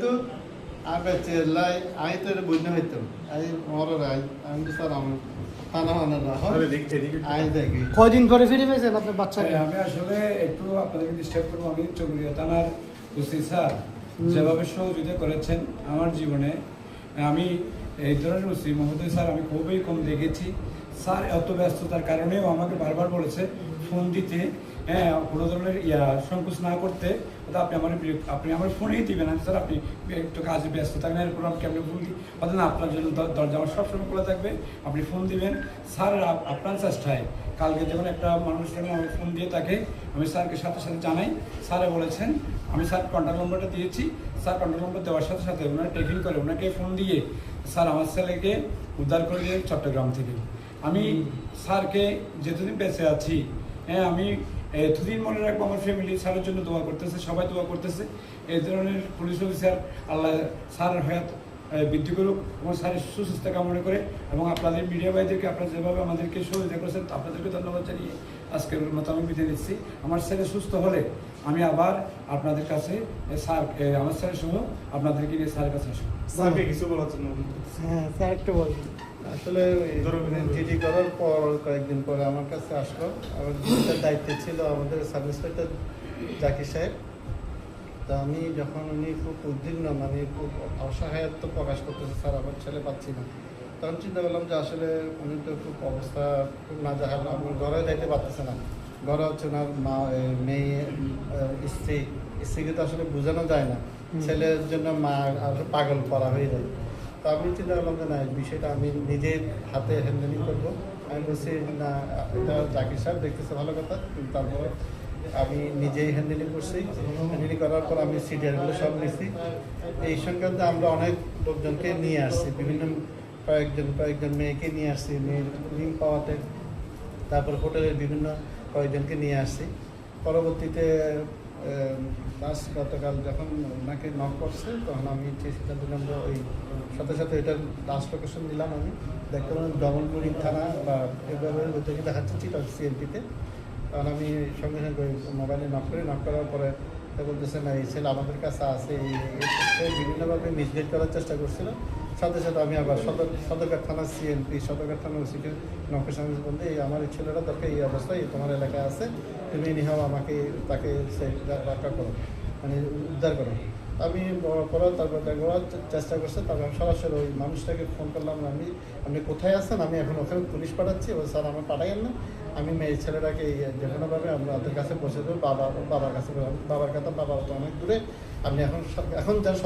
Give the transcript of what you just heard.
তো আগে চেল্লাই আই তো এটা বুঝতে হইতাম আই মর রাই আমি তো স্যার আমার থানা হানা রাখ আই দেখি কয়দিন পরে ফিরে পেয়েছেন আপনার বাচ্চাকে আমি আসলে একটু আপনাদেরকে ডিস্টার্ব করব আমি চৌধুরী থানার ওসি স্যার যেভাবে সহযোগিতা করেছেন আমার জীবনে আমি এই ধরনের ওসি মহোদয় স্যার আমি খুবই কম দেখেছি স্যার, এত ব্যস্ততার কারণেও আমাকে বারবার বলেছে ফোন দিতে। হ্যাঁ কোনো ধরনের ইয়া, সংকোচ না করতে। অর্থাৎ আপনি আমার আপনি আমার ফোনেই দিবেন আমি স্যার, আপনি একটু কাজে ব্যস্ত থাকেন এরপর আমি আপনি ফোন দিই? অর্থাৎ না, আপনার জন্য দরজা আমার সবসময় খোলা থাকবে। আপনি ফোন দিবেন। স্যার, আপ- আপনার চেষ্টায়। কালকে যখন একটা মানুষ আমাকে ফোন দিয়ে তাকে আমি স্যারকে সাথে সাথে জানাই। স্যারে বলেছেন, আমি স্যার কন্ট্যাক্ট নম্বরটা দিয়েছি। স্যার কন্ট্যাক্ট নম্বর দেওয়ার সাথে সাথে ওনারা টেকিং করে, ওনাকে ফোন দিয়ে স্যার আমার ছেলেকে উদ্ধার করে দিলেন চট্টগ্রাম থেকে। আমি স্যারকে যেতদিন বেঁচে আছি হ্যাঁ আমি এতদিন মনে রাখব আমার ফ্যামিলি স্যারের জন্য দোয়া করতেছে সবাই দোয়া করতেছে। এই ধরনের পুলিশ অফিসার আল্লাহ স্যারের হয়াত বৃদ্ধি করুক এবং স্যারের সুস্বাস্থ্য কামনা করে এবং আপনাদের মিডিয়া ভাইদেরকে আপনারা যেভাবে আমাদেরকে সহযোগিতা করেছেন আপনাদেরকে ধন্যবাদ জানিয়ে আজকের মতো আমি বিদায় নিচ্ছি। আমার ছেলে সুস্থ হলে আমি আবার আপনাদের কাছে স্যার আমার স্যারের সহ আপনাদেরকে নিয়ে স্যারের কাছে আসব। স্যারকে কিছু বলার জন্য হ্যাঁ স্যার একটু বলবেন আসলে জিডি করার পর কয়েকদিন পরে আমার কাছে আসলো। আমার জিডিটার দায়িত্বে ছিল আমাদের সাব ইন্সপেক্টর জাকির সাহেব। তা আমি যখন উনি খুব উদ্বিগ্ন মানে খুব অসহায়ত্ব প্রকাশ করতেছে স্যার আমার ছেলে পাচ্ছি না। তখন চিন্তা করলাম যে আসলে উনি তো খুব অবস্থা খুব নাজাহাল আমার ঘরে যাইতে পারতেছে না। ঘরে হচ্ছে ওনার মা মেয়ে স্ত্রী। স্ত্রীকে তো আসলে বোঝানো যায় না। ছেলের জন্য মা আর পাগল করা হয়ে যায়। তো আমি চিন্তা করলাম যে না বিষয়টা আমি নিজের হাতে হ্যান্ডেলিং করব। আমি বলছি, না, এটা জাকির সাহেব দেখতেছে ভালো কথা তারপর আমি নিজেই হ্যান্ডেলিং করছি। হ্যান্ডেলিং করার পর আমি সিডিআরগুলো সব নিছি। এই সংক্রান্তে আমরা অনেক লোকজনকে নিয়ে আসছি, বিভিন্ন কয়েকজন কয়েকজন মেয়েকে নিয়ে আসছি, মেয়ের লিঙ্ক পাওয়াতে। তারপর হোটেলের বিভিন্ন কয়েকজনকে নিয়ে আসছি। পরবর্তীতে লাস্ট গতকাল যখন ওনাকে নক করছে তখন আমি যে সিদ্ধান্ত যে ওই সাথে সাথে এটার লাস্ট লোকেশন দিলাম আমি দেখতে পেলাম ডবলপুরি থানা বা এভাবে থেকে দেখাচ্ছি চিটা সিএনপিতে তখন আমি সঙ্গে সঙ্গে ওই মোবাইলে নক করি নক করার পরে বলতেছে না এই ছেলে আমাদের কাছে আছে এই এই বিভিন্নভাবে মিসগাইড করার চেষ্টা করছিল সাথে সাথে আমি আবার সদর সদরঘাট থানা সিএনপি সদরঘাট থানা ওসিকে নকের সঙ্গে বলতে এই আমার এই ছেলেটা দরকার এই অবস্থায় তোমার এলাকায় আছে, তুমি নিহাও আমাকে তাকে রক্ষা করো মানে উদ্ধার করো। আমি করো তারপর করার চেষ্টা করছে তারপর আমি সরাসরি ওই মানুষটাকে ফোন করলাম, আমি আপনি কোথায় আছেন? আমি এখন ওখানে পুলিশ পাঠাচ্ছি ও স্যার, আমার পাঠাইয়েন না। আমি মেয়ে ছেলেটাকে যে কোনোভাবে আমরা ওদের কাছে পৌঁছে দেবো, বাবা বাবার কাছে বাবার কথা বাবা তো অনেক দূরে। আপনি এখন এখন যার